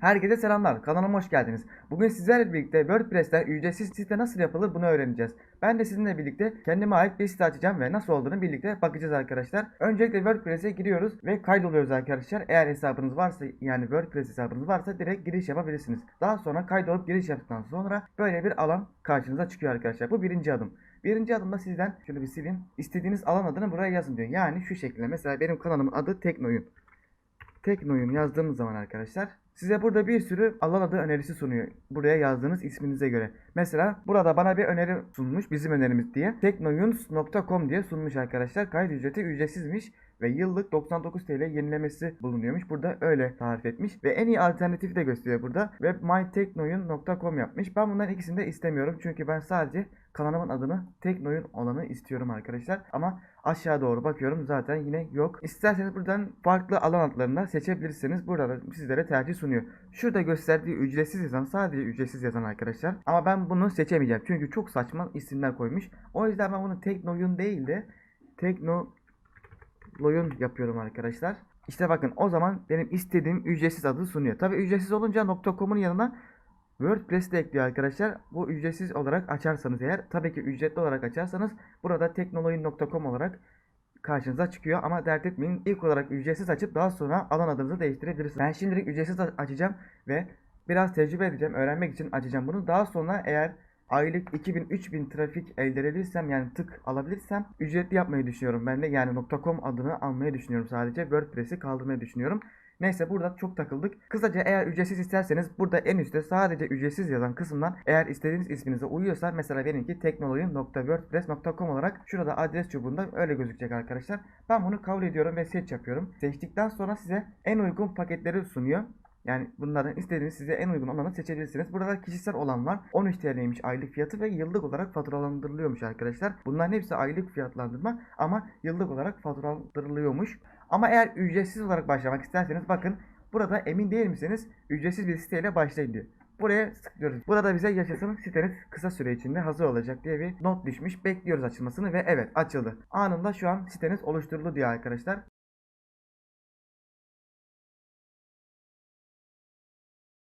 Herkese selamlar. Kanalıma hoş geldiniz. Bugün sizlerle birlikte WordPress'te ücretsiz site nasıl yapılır bunu öğreneceğiz. Ben de sizinle birlikte kendime ait bir site açacağım ve nasıl olduğunu birlikte bakacağız arkadaşlar. Öncelikle WordPress'e giriyoruz ve kaydoluyoruz arkadaşlar. Eğer hesabınız varsa yani WordPress hesabınız varsa direkt giriş yapabilirsiniz. Daha sonra kaydolup giriş yaptıktan sonra böyle bir alan karşınıza çıkıyor arkadaşlar. Bu birinci adım. Birinci adımda sizden şunu bir sileyim. İstediğiniz alan adını buraya yazın diyor. Yani şu şekilde. Mesela benim kanalımın adı Teknoyun. Teknoyun yazdığımız zaman arkadaşlar size burada bir sürü alan adı önerisi sunuyor. Buraya yazdığınız isminize göre. Mesela burada bana bir öneri sunmuş bizim önerimiz diye. Teknoyuns.com diye sunmuş arkadaşlar. Kayıt ücreti ücretsizmiş ve yıllık 99 TL yenilemesi bulunuyormuş. Burada öyle tarif etmiş ve en iyi alternatifi de gösteriyor burada. webmyteknoyun.com yapmış. Ben bunların ikisini de istemiyorum çünkü ben sadece kanalımın adını Teknoyun olanı istiyorum arkadaşlar. Ama aşağı doğru bakıyorum zaten yine yok. İsterseniz buradan farklı alan adlarını seçebilirsiniz. Burada da sizlere tercih sunuyor. Şurada gösterdiği ücretsiz yazan sadece ücretsiz yazan arkadaşlar. Ama ben bunu seçemeyeceğim çünkü çok saçma isimler koymuş. O yüzden ben bunu Teknoyun değil de Tekno Loyun yapıyorum arkadaşlar. İşte bakın o zaman benim istediğim ücretsiz adı sunuyor. Tabi ücretsiz olunca .com'un yanına WordPress de ekliyor arkadaşlar. Bu ücretsiz olarak açarsanız eğer tabii ki ücretli olarak açarsanız burada teknoloyun.com olarak karşınıza çıkıyor ama dert etmeyin. İlk olarak ücretsiz açıp daha sonra alan adınızı değiştirebilirsiniz. Ben şimdilik ücretsiz açacağım ve biraz tecrübe edeceğim. Öğrenmek için açacağım bunu. Daha sonra eğer aylık 2000-3000 trafik elde edebilirsem yani tık alabilirsem ücretli yapmayı düşünüyorum. Ben de yani .com adını almayı düşünüyorum sadece. WordPress'i kaldırmayı düşünüyorum. Neyse burada çok takıldık. Kısaca eğer ücretsiz isterseniz burada en üstte sadece ücretsiz yazan kısımdan eğer istediğiniz isminize uyuyorsa mesela benimki teknoloji.wordpress.com olarak şurada adres çubuğunda öyle gözükecek arkadaşlar. Ben bunu kabul ediyorum ve seç yapıyorum. Seçtikten sonra size en uygun paketleri sunuyor. Yani bunlardan istediğiniz size en uygun olanı seçebilirsiniz. Burada kişisel olan var. 13 TL'ymiş aylık fiyatı ve yıllık olarak faturalandırılıyormuş arkadaşlar. Bunların hepsi aylık fiyatlandırma ama yıllık olarak faturalandırılıyormuş. Ama eğer ücretsiz olarak başlamak isterseniz bakın burada emin değil misiniz? Ücretsiz bir siteyle başlayın diyor. Buraya tıklıyoruz. Burada bize yaşasın siteniz kısa süre içinde hazır olacak diye bir not düşmüş. Bekliyoruz açılmasını ve evet açıldı. Anında şu an siteniz oluşturuldu diyor arkadaşlar.